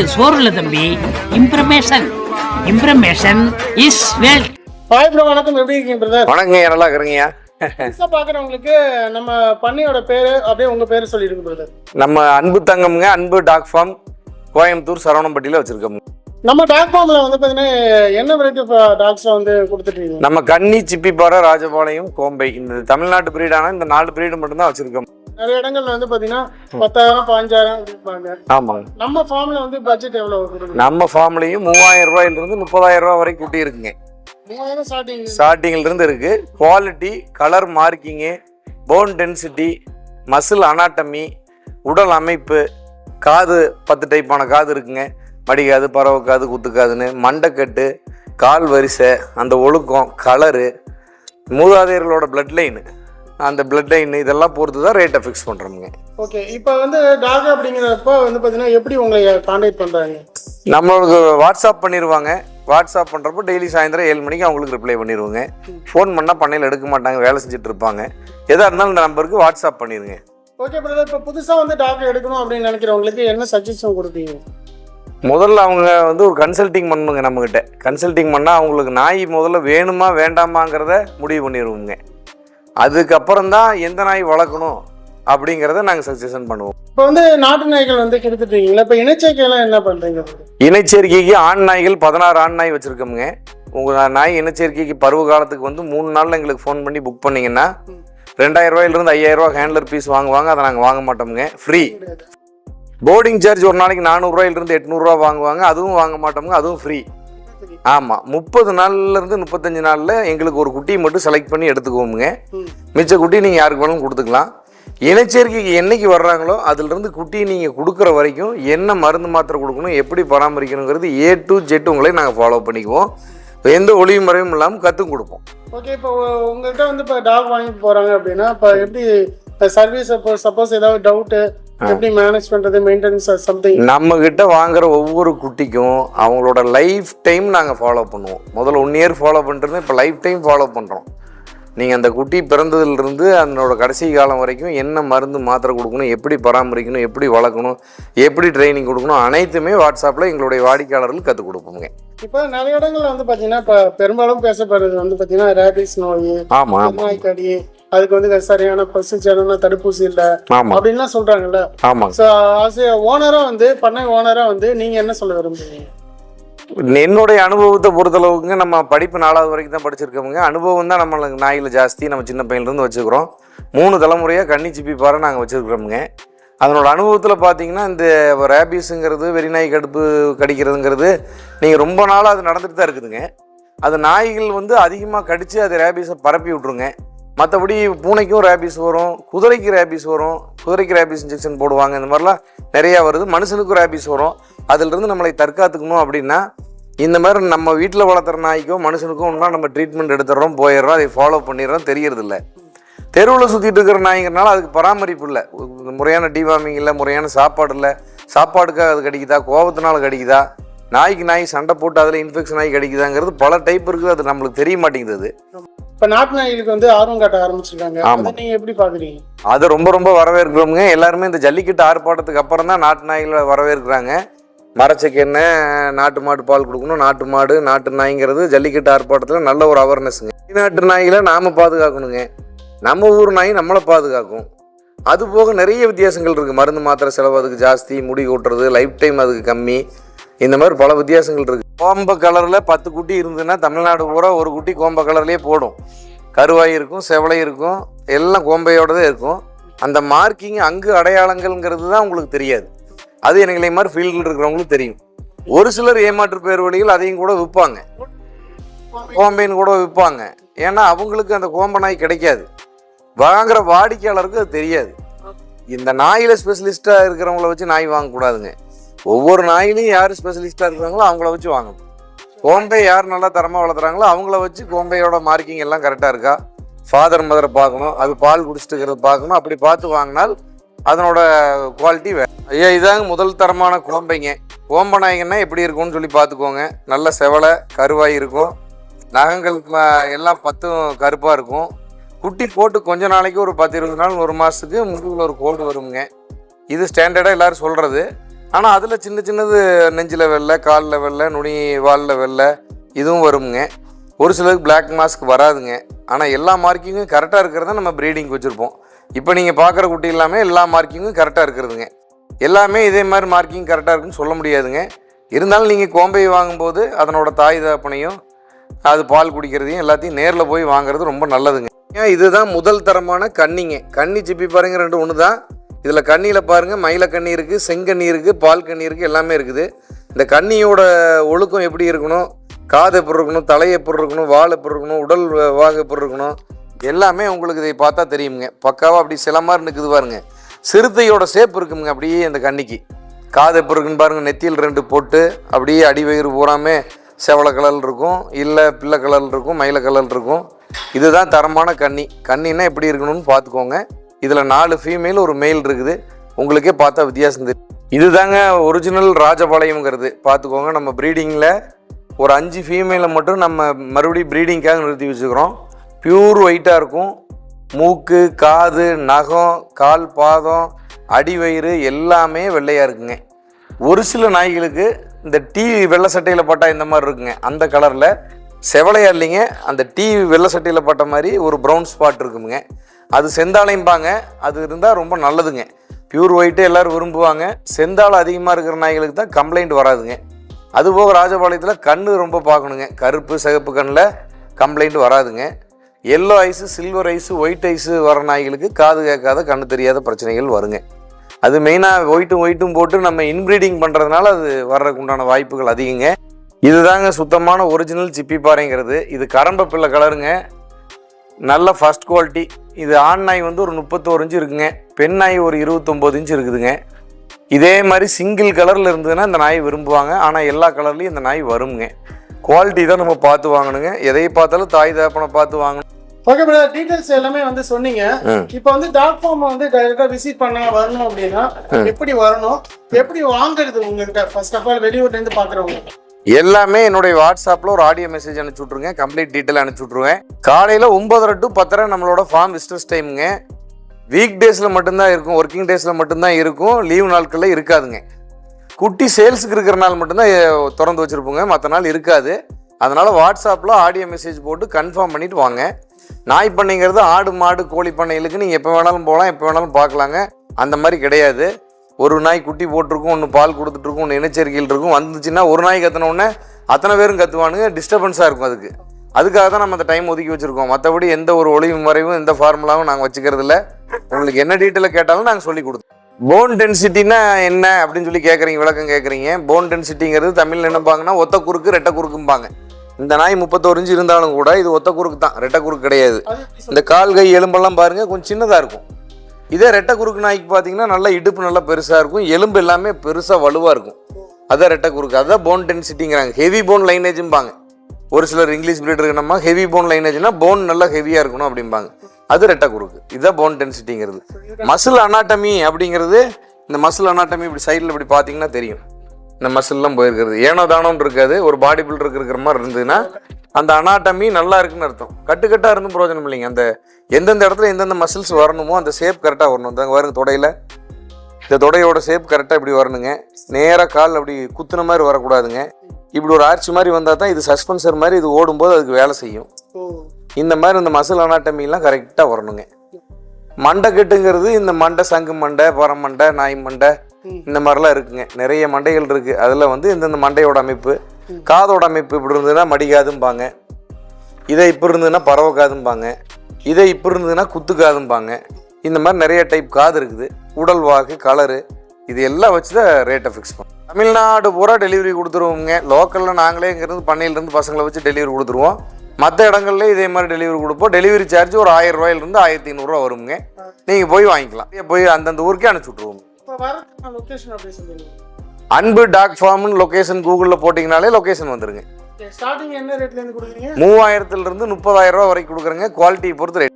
சோறு சோறு இல்ல தம்பி. Information information is wealth hi bro வணக்கம் எப்படி இருக்கீங்க பிரதர் வணக்கங்க நல்லா இருக்கிறீங்கய்யா புதுசாக பார்க்குறவங்களுக்கு நம்ம பண்ணியோட பேர் அப்படியே உங்கள் பேர் சொல்லிடுங்க பிரதர் நம்ம அன்பு தங்கம்ங்க அன்பு டாக் ஃபார்ம் கோயம்புத்தூர் சரவணம்பட்டியில் வச்சிருக்கோம். நம்ம டாக் ஃபார்மில் வந்து பார்த்தீங்கன்னா என்ன வெரைட்டி டாக்ஸை வந்து கொடுத்துட்ருக்கீங்க நம்ம கன்னி சிப்பிப்பாறை ராஜபாளையம் கோம்பை. இந்த தமிழ்நாட்டு பிரீடான இந்த நாலு பிரீடு மட்டும்தான் வச்சிருக்கோம். நிறைய இடங்கள்ல வந்து பார்த்தீங்கன்னா பத்தாயிரம் பாஞ்சாயிரம் ஆமாங்க நம்ம ஃபார்மில் வந்து பட்ஜெட் எவ்வளோ நம்ம ஃபார்ம்லையும் மூவாயிரம் ரூபாயிலிருந்து முப்பதாயிரம் ரூபாய் வரைக்கும் குட்டி இருக்குங்க மூவாயிரம் ஸ்டார்டிங் ஸ்டார்டிங்ல இருந்து இருக்கு. Quality colour marking bone density muscle anatomy உடல் அமைப்பு காது பத்து டைப்பான காது இருக்குங்க. மடிக்காது பறவை காது குத்துக்காதுன்னு மண்டைக்கட்டு கால் வரிசை அந்த ஒழுக்கம் கலரு மூதாதையர்களோட பிளட் லைனு அந்த பிளட் லைன் இதெல்லாம் பொறுத்து தான் ரேட்டை ஃபிக்ஸ் பண்ணுறோமுங்க ஓகே இப்போ வந்து டாக் அப்படிங்கிறப்ப வந்து பார்த்தீங்கன்னா எப்படி உங்களை காண்டாக்ட் பண்ணுறாங்க நம்மளுக்கு வாட்ஸ்அப் பண்ணிடுவாங்க வாட்ஸ்அப் பண்ணுறப்போ டெய்லி சாயந்தரம் ஏழு மணிக்கு அவங்களுக்கு ரிப்ளை பண்ணிடுவோங்க ஃபோன் பண்ணால் பண்ணையில் எடுக்க மாட்டாங்க வேலை செஞ்சுட்டு இருப்பாங்க. எதாக இருந்தாலும் இந்த நம்பருக்கு வாட்ஸ்அப் பண்ணிடுங்க ஓகே பிரதர் இப்போ புதுசாக வந்து டாக் எடுக்கணும் அப்படின்னு நினைக்கிறவங்களுக்கு என்ன சஜஷன் கொடுப்பீங்க? முதல்ல அவங்க வந்து ஒரு கன்சல்டிங் பண்ணுங்க நம்மக்கிட்ட கன்சல்டிங் பண்ணால் அவங்களுக்கு நாய் முதல்ல வேணுமா வேண்டாமாங்கிறத முடிவு பண்ணிடுவோங்க அதுக்கப்புறம் தான் எந்த நாய் வளர்க்கணும் அப்படிங்கிறத நாங்கள் சஜஷன் பண்ணுவோம். இப்போ வந்து நாட்டு நாய்கள் வந்து கொடுத்துட்ருக்கீங்களா இப்போ இனச்சேர்க்கையெல்லாம் என்ன பண்ணுறீங்க இனச்சேர்க்கைக்கு ஆண் நாய்கள் பதினாறு ஆண் நாய் வச்சுருக்கோமுங்க. உங்கள் நாய் இனச்சேர்க்கைக்கு பருவ காலத்துக்கு வந்து மூணு நாளில் எங்களுக்கு ஃபோன் பண்ணி புக் பண்ணீங்கன்னா ரெண்டாயிரம் ரூபாயிலிருந்து ஐயாயிரம் ரூபாய் ஹேண்ட்லர் பீஸ் வாங்குவாங்க அதை நாங்கள் வாங்க மாட்டோமுங்க. ஃப்ரீ போர்டிங் சார்ஜ் ஒரு நாளைக்கு நானூறுரூவாயிலிருந்து எட்நூறுரூவா வாங்குவாங்க. அதுவும் வாங்க மாட்டோமுங்க அதுவும் ஃப்ரீ ஆமாம் முப்பது நாள்லேருந்து முப்பத்தஞ்சு நாளில் எங்களுக்கு ஒரு குட்டியை மட்டும் செலக்ட் பண்ணி எடுத்துக்குவோமுங்க. மிச்ச குட்டி நீங்கள் யாருக்கு வேணாலும் கொடுத்துக்கலாம். இனச்சேர்க்கைக்கு என்னைக்கு வர்றாங்களோ அதுலேருந்து குட்டியை நீங்கள் கொடுக்குற வரைக்கும் என்ன மருந்து மாத்திரை கொடுக்கணும் எப்படி பராமரிக்கணுங்கிறது ஏ டு ஜெட் உங்களை நாங்கள் ஃபாலோ பண்ணிக்குவோம். எந்த ஒளிவு முறையும் இல்லாமல் கற்றுக் கொடுப்போம். ஓகே இப்போ உங்கள்கிட்ட வந்து இப்போ டாக் வாங்கிட்டு போகிறாங்க அப்படின்னா இப்போ எப்படி சர்வீஸ் இப்போ சப்போஸ் ஏதாவது டவுட்டு எப்படி மேனேஜ் பண்ணுறது மெயின்டெனன்ஸ் சம்திங் நம்ம கிட்ட வாங்குற ஒவ்வொரு குட்டிக்கும் அவங்களோட லைஃப் டைம் நாங்கள் ஃபாலோ பண்ணுவோம். முதல்ல ஒன் இயர் ஃபாலோ பண்ணுறது இப்போ லைஃப் டைம் ஃபாலோ பண்ணுறோம் நீங்கள் அந்த குட்டி பிறந்ததுலேருந்து அதனோட கடைசி காலம் வரைக்கும் என்ன மருந்து மாத்திரை கொடுக்கணும் எப்படி பராமரிக்கணும் எப்படி வளர்க்கணும் எப்படி ட்ரைனிங் கொடுக்கணும் அனைத்துமே வாட்ஸ்அப்பில் எங்களுடைய வாடிக்கையாளர்களுக்கு கற்றுக் கொடுப்போங்க. இப்போ நிறைய இடங்கள்ல வந்து பார்த்தீங்கன்னா இப்போ பெரும்பாலும் பேசப்படுறது வந்து பார்த்தீங்கன்னா ரேபிஸ் நோய் ஆமாம் ஆமாம் நோய் கடி அதுக்கு வந்து சரியான பசுச்சேன தடுப்பூசி இல்லை அப்படின்லாம் ஆஸ் ஓனராக வந்து பண்ணை ஓனராக வந்து நீங்கள் என்ன சொல்ல விரும்புறீங்க? என்னுடைய அனுபவத்தை பொறுத்தளவுக்குங்க நம்ம படிப்பு நாலாவது வரைக்கும் தான் படிச்சிருக்கோமுங்க அனுபவம் தான் நம்மளுக்கு நாயில் ஜாஸ்தி நம்ம சின்ன பையன்லேருந்து வச்சுக்கிறோம். மூணு தலைமுறையாக கன்னி சிப்பி பாறை நாங்கள் வச்சுருக்கிறோமுங்க. அதனோட அனுபவத்தில் பார்த்தீங்கன்னா இந்த ரேபீஸுங்கிறது வெறிநாய் கடுப்பு கடிக்கிறதுங்கிறது நீங்கள் ரொம்ப நாளாக அது நடந்துட்டு தான் இருக்குதுங்க. அது நாய்கள் வந்து அதிகமாக கடித்து அது ரேபீஸை பரப்பி விட்ருங்க மற்றபடி பூனைக்கும் ரேபிஸ் வரும் குதிரைக்கு ரேபிஸ் வரும் குதிரைக்கு ரேபிஸ் இன்ஜெக்ஷன் போடுவாங்க இந்த மாதிரிலாம் நிறையா வருது. மனுஷனுக்கும் ரேபிஸ் வரும். அதிலிருந்து நம்மளை தற்காத்துக்கணும் அப்படின்னா இந்த மாதிரி நம்ம வீட்டில் வளர்த்துற நாய்க்கும் மனுஷனுக்கும் ஒன்றா நம்ம ட்ரீட்மெண்ட் எடுத்துடுறோம் போயிடுறோம் அதை ஃபாலோ பண்ணிடுறோம் தெரியறதில்ல. தெருவில் சுற்றிட்டு இருக்கிற நாய்ங்கிறனால அதுக்கு பராமரிப்பு இல்லை. முறையான டிவார்மிங் இல்லை முறையான சாப்பாடு இல்லை. சாப்பாடுக்காக அது கடிக்குதா? கோபத்தினால கடிக்குதா? நாய்க்கு நாய் சண்டை போட்டு அதில் இன்ஃபெக்ஷன் ஆகி கிடைக்குதாங்கிறது பல டைப் இருக்குது அது நம்மளுக்கு தெரிய மாட்டேங்குது இப்போ நாட்டு நாய்களுக்கு வந்து ஆர்வம் காட்ட ஆரம்பிச்சிருக்காங்க. ஆமா. அதை நீங்கள் எப்படி பார்க்குறீங்க அது ரொம்ப ரொம்ப வரவேற்கிறோமுங்க எல்லாருமே இந்த ஜல்லிக்கட்டு ஆர்ப்பாட்டத்துக்கு அப்புறம் தான் நாட்டு நாய்களை வரவேற்கிறாங்க. மரச்சக்கு என்ன நாட்டு மாடு பால் கொடுக்கணும். நாட்டு மாடு நாட்டு நாய்ங்கிறது ஜல்லிக்கட்டு ஆர்ப்பாட்டத்தில் நல்ல ஒரு அவேர்னஸ்ங்க நாட்டு நாய்களை நாம் பாதுகாக்கணுங்க. நம்ம ஊர் நாய் நம்மளை பாதுகாக்கும். அது போக நிறைய வித்தியாசங்கள் இருக்குது மருந்து மாத்திரை செலவு அதுக்கு ஜாஸ்தி முடி கொட்டுறது லைஃப் டைம் அதுக்கு கம்மி. இந்த மாதிரி பல வித்தியாசங்கள் இருக்குது கோம்ப கலரில் பத்து குட்டி இருந்ததுன்னா தமிழ்நாடு பூரா ஒரு குட்டி கோம்ப கலர்லேயே போடும். கருவாய் இருக்கும் செவலை இருக்கும் எல்லாம் கோம்பையோடதே இருக்கும். அந்த மார்க்கிங் அங்கு அடையாளங்கள்ங்கிறது தான் உங்களுக்கு தெரியாது. அது எனக்கு மாதிரி ஃபீல்டில் இருக்கிறவங்களுக்கு தெரியும். ஒரு சிலர் ஏமாற்று பேர் வழிகள் அதையும் கூட விற்பாங்க. கோம்பைன்னு கூட விற்பாங்க. ஏன்னா அவங்களுக்கு அந்த கோம்ப நாய் கிடைக்காது. வாங்குற வாடிக்கையாளருக்கு அது தெரியாது. இந்த நாயில் ஸ்பெஷலிஸ்ட்டாக இருக்கிறவங்கள வச்சு நாய் வாங்கக்கூடாதுங்க. ஒவ்வொரு நாயிலையும் யார் ஸ்பெஷலிஸ்ட்டாக இருக்கிறாங்களோ அவங்கள வச்சு வாங்கணும். கோம்பை யார் நல்லா தரமாக வளர்த்துறாங்களோ அவங்கள வச்சு கோம்பையோட மார்க்கிங் எல்லாம் கரெக்டாக இருக்கா? ஃபாதர் மதரை பார்க்கணும். அது பால் குடிச்சிட்டு இருக்கிறத பார்க்கணும். அப்படி பார்த்து வாங்கினால் அதனோட குவாலிட்டி வே ஐயா இதாங்க முதல் தரமான கோம்பைங்க கோம்ப நாய்ங்கன்னா எப்படி இருக்கும்னு சொல்லி பார்த்துக்கோங்க. நல்ல செவலை கருவாய் இருக்கும். நகங்கள் ம- எல்லாம் பத்தும் கருப்பாக இருக்கும். குட்டி போட்டு கொஞ்ச நாளைக்கு ஒரு பத்து இருபது நாள் ஒரு மாதத்துக்கு முதுகில் ஒரு கோடு வருங்க இது ஸ்டாண்டர்டாக எல்லோரும் சொல்கிறது ஆனால் அதில் சின்ன சின்னது நெஞ்சில் வெள்ளை காலில் வெள்ளை நுனி வாலில் வெள்ளை இதுவும் வருங்க ஒரு சிலருக்கு பிளாக் மாஸ்க் வராதுங்க. ஆனால் எல்லா மார்க்கிங்கும் கரெக்டாக இருக்கிறத நம்ம ப்ரீடிங் வச்சுருப்போம். இப்போ நீங்கள் பார்க்குற குட்டி எல்லாமே எல்லா மார்க்கிங்கும் கரெக்டாக இருக்கிறதுங்க. எல்லாமே இதே மாதிரி மார்க்கிங் கரெக்டாக இருக்குன்னு சொல்ல முடியாதுங்க. இருந்தாலும் நீங்கள் கோம்பை வாங்கும்போது அதனோட தாய் தாப்பனையும் அது பால் குடிக்கிறதையும் எல்லாத்தையும் நேரில் போய் வாங்குறது ரொம்ப நல்லதுங்க. ஏன்? இதுதான் முதல் தரமான கன்னிங்க. கன்னி சிப்பி பாருங்க ரெண்டு ஒன்று தான் இதில் கண்ணியில் பாருங்கள் மயில கண்ணி இருக்குது செங்கண்ணி இருக்குது பால் கண்ணி இருக்குது எல்லாமே இருக்குது. இந்த கண்ணியோட ஒழுக்கம் எப்படி இருக்கணும்? காது எப்படி இருக்கணும்? தலை எப்படி இருக்கணும்? வால் எப்படி இருக்கணும்? உடல் வாகு எப்படி இருக்கணும்? எல்லாமே உங்களுக்கு இதை பார்த்தா தெரியுங்க பக்காவாக அப்படி சில மாதிரி நிற்குது பாருங்க. சிறுத்தையோட சேப் இருக்குங்க அப்படியே அந்த கன்னிக்கு காது எப்படி இருக்குன்னு பாருங்கள் நெத்தியில் ரெண்டு போட்டு அப்படியே அடி வயிறு பூராமே செவலை கலர் இருக்கும். இல்லை பிள்ளை கலர் இருக்கும் மயில கலர் இருக்கும். இதுதான் தரமான கண்ணி. கண்ணின்னா எப்படி இருக்கணும்னு பார்த்துக்கோங்க. இதில் நாலு ஃபீமேல் ஒரு மேல் இருக்குது. உங்களுக்கே பார்த்தா வித்தியாசம் தெரியும். இதுதாங்க ஒரிஜினல் ராஜபாளையம்ங்கிறது. பார்த்துக்கோங்க நம்ம ப்ரீடிங்கில் ஒரு அஞ்சு ஃபீமேலை மட்டும் நம்ம மறுபடியும் ப்ரீடிங்காக நிறுத்தி வச்சுக்கிறோம். பியூர் ஒயிட்டாக இருக்கும். மூக்கு காது நகம் கால் பாதம் அடிவயிறு எல்லாமே வெள்ளையாக இருக்குங்க. ஒரு சில நாய்களுக்கு இந்த டீ வெள்ளை சட்டையில் பட்டா இந்த மாதிரி இருக்குங்க. அந்த கலரில் செவலையா இல்லைங்க. அந்த டீ வெள்ளை சட்டையில் பட்ட மாதிரி ஒரு ப்ரௌன் ஸ்பாட் இருக்குங்க. அது செந்தாளையும்பாங்க அது இருந்தால் ரொம்ப நல்லதுங்க. பியூர் ஒயிட்டு எல்லோரும் விரும்புவாங்க. செந்தாள் அதிகமாக இருக்கிற நாய்களுக்கு தான் கம்ப்ளைண்ட் வராதுங்க. அதுபோக ராஜபாளையத்தில் கண் ரொம்ப பார்க்கணுங்க. கருப்பு சிகப்பு கண்ணில் கம்ப்ளைண்ட் வராதுங்க. Yellow eyes silver eyes white eyes வர நாய்களுக்கு காது கேட்காத கண்ணு தெரியாத பிரச்சனைகள் வருங்க. அது மெயினாக ஒயிட்டும் ஒயிட்டும் போட்டு நம்ம இன்ப்ரீடிங் பண்ணுறதுனால அது வர்றதுக்கு உண்டான வாய்ப்புகள் அதிகங்க. இதுதாங்க சுத்தமான ஒரிஜினல் சிப்பி பாறைங்கிறது. இது கரம்ப பிள்ளை கலருங்க நல்ல ஃபஸ்ட் குவாலிட்டி இது ஆண் நாய் வந்து ஒரு முப்பத்தோரு இன்ச்சு இருக்குங்க. பெண் நாய் ஒரு இருபத்தொம்போது இன்ச்சு இருக்குதுங்க. இதே மாதிரி சிங்கிள் கலரில் இருந்ததுன்னா இந்த நாய் விரும்புவாங்க. ஆனால் எல்லா கலர்லேயும் இந்த நாய் வருங்க. குவாலிட்டி தான் நம்ம பார்த்து வாங்கணுங்க. எதை பார்த்தாலும் தாய் தகப்பனை பார்த்து வாங்கணும். ஓகே பிரதர் டீடைல்ஸ் எல்லாமே வந்து சொன்னீங்க. இப்போ வந்து டாக் ஃபார்ம் வந்து டைரக்டா விசிட் பண்ண வரணும் அப்படின்னா எப்படி வரணும்? எப்படி வாங்குறது உங்ககிட்ட? ஃபர்ஸ்ட் ஆஃப் ஆல் வெளியூர்ல இருந்து பாக்குறவங்க. எல்லாமே என்னுடைய வாட்ஸ்அப்பில் ஒரு ஆடியோ மெசேஜ் அனுப்பிச்சி விட்ருங்க கம்ப்ளீட் டீட்டெயில் அனுப்பிச்சி விட்ருவேன் காலையில் ஒம்பதரை டு பத்தரை நம்மளோட ஃபார்ம் விசிட்டர்ஸ் டைமுங்க வீக் டேஸில் மட்டும்தான் இருக்கும். ஒர்க்கிங் டேஸில் மட்டும்தான் இருக்கும். லீவ் நாட்களில் இருக்காதுங்க. குட்டி சேல்ஸுக்கு இருக்கிற நாள் மட்டும்தான் திறந்து வச்சுருப்போங்க. மற்ற நாள் இருக்காது. அதனால் வாட்ஸ்அப்பில் ஆடியோ மெசேஜ் போட்டு கன்ஃபார்ம் பண்ணிட்டு வாங்க. நாய் பண்ணைங்கிறது ஆடு மாடு கோழி பண்ணைகளுக்கு நீங்கள் எப்போ வேணாலும் போகலாம் எப்போ வேணாலும் பார்க்கலாங்க. அந்த மாதிரி கிடையாது. ஒரு நாய் குட்டி போட்டிருக்கும் ஒன்று பால் கொடுத்துட்ருக்கும் ஒன்று இனச்சேர்க்கையில் இருக்கும். வந்துச்சுன்னா ஒரு நாய் கத்துன உடனே அத்தனை பேரும் கத்துவானுங்க. டிஸ்டர்பன்ஸாக இருக்கும் அதுக்கு. அதுக்காக தான் நம்ம அந்த டைம் ஒதுக்கி வச்சுருக்கோம். மற்றபடி எந்த ஒரு ஒளிவு மறைவும் எந்த ஃபார்முலாவும் நாங்கள் வச்சுக்கிறது இல்ல. உங்களுக்கு என்ன டீட்டெயிலில் கேட்டாலும் நாங்கள் சொல்லி கொடுத்தோம் போன் டென்சிட்டினா என்ன அப்படின்னு சொல்லி கேட்குறீங்க விளக்கம் கேட்குறீங்க போன் டென்சிட்டிங்கிறது தமிழில் என்னப்பாங்கன்னா ஒத்த குறுக்கு ரெட்டை குறுக்கும்பாங்க. இந்த நாய் முப்பத்தோரு இன்ச்சு இருந்தாலும் கூட இது ஒத்த குறுக்கு தான். ரெட்டை குறுக்கு கிடையாது. இந்த கால் கை எலும்பெல்லாம் பாருங்க கொஞ்சம் சின்னதாக இருக்கும். இதே ரெட்டை குறுக்கு நாய்க்கு பார்த்தீங்கன்னா நல்லா இடுப்பு நல்லா பெருசாக இருக்கும். எலும்பு எல்லாமே பெருசாக வலுவாக இருக்கும். அதான் ரெட்டை குறுக்கு. அதான் போன் டென்சிட்டிங்கிறாங்க ஹெவி போன் லைனேஜும்பாங்க ஒரு சிலர் இங்கிலீஷ் பிரீட் இருக்கணுமா ஹெவி போன் லைனேஜ்னா போன் நல்லா ஹெவியாக இருக்கணும் அப்படிம்பாங்க. அது ரெட்டை குறுக்கு. இதுதான் போன் டென்சிட்டிங்கிறது மசில் அனாட்டமி அப்படிங்கிறது இந்த மசில் அனாட்டமி இப்படி சைடில் இப்படி பார்த்தீங்கன்னா தெரியும். இந்த மசில்லாம் போயிருக்கிறது. ஏனோ தானோன்னு இருக்காது. ஒரு பாடி பில்டருக்கு இருக்கிற மாதிரி இருந்ததுன்னா அந்த அனாட்டமி நல்லா இருக்குன்னு அர்த்தம். கட்டுக்கட்டாக இருந்தும் பிரயோஜனம் இல்லைங்க. அந்த எந்தெந்த இடத்துல எந்தெந்த மசில்ஸ் வரணுமோ அந்த ஷேப் கரெக்டாக வரணும். இந்த பாருங்க தொடையில். இந்த தொடையோட ஷேப் கரெக்டாக இப்படி வரணுங்க. நேராக கால் அப்படி குத்துன மாதிரி வரக்கூடாதுங்க. இப்படி ஒரு ஆர்ச்சி மாதிரி வந்தால் தான் இது சஸ்பென்சர் மாதிரி இது ஓடும்போது அதுக்கு வேலை செய்யும். இந்த மாதிரி இந்த மசில் அனாட்டமிலாம் கரெக்டாக வரணுங்க. மண்டை கட்டுங்கிறது இந்த மண்டை சங்கு மண்டை பரமண்டை நாய் மண்டை. இந்த மாதிரிலாம் இருக்குங்க. நிறைய மண்டைகள் இருக்கு. அதில் வந்து இந்தந்த மண்டையோட அமைப்பு. காதோட அமைப்பு இப்படி இருந்ததுன்னா மடிக்காதும்பாங்க இதை இப்படி இருந்ததுன்னா பரவக்காதும்பாங்க. இதை இப்படி இருந்ததுன்னா குத்து காதும்பாங்க இந்த மாதிரி நிறைய டைப் காது இருக்குது. உடல் வாக்கு கலரு இது எல்லாம் வச்சு தான் ரேட்டை ஃபிக்ஸ் பண்ணும் தமிழ்நாடு பூரா டெலிவரி கொடுத்துருவோங்க லோக்கலில் நாங்களே இங்கேருந்து பண்ணையிலேருந்து பசங்களை வச்சு டெலிவரி கொடுத்துருவோம். மற்ற இடங்கள்லேயே இதே மாதிரி டெலிவரி கொடுப்போம். டெலிவரி சார்ஜ் ஒரு ஆயிரம் ரூபாயிலிருந்து ஆயிரத்தி ஐநூறுரூவா வருங்க. நீங்கள் போய் வாங்கிக்கலாம். போய் அந்தந்த ஊருக்கே அனுப்பிச்சி விட்ருவோம் அன்பு டாக் ஃபார்ம்னு லொகேஷன் கூகுளில் போட்டிங்கனாலே லொகேஷன் வந்துருங்க. ஸ்டார்டிங் என்ன ரேட்ல இருந்து கொடுக்குறீங்க? மூவாயிரத்துலேருந்து முப்பதாயிரம் ரூபா வரைக்கும் கொடுக்குறேங்க. குவாலிட்டியை பொறுத்து ரேட்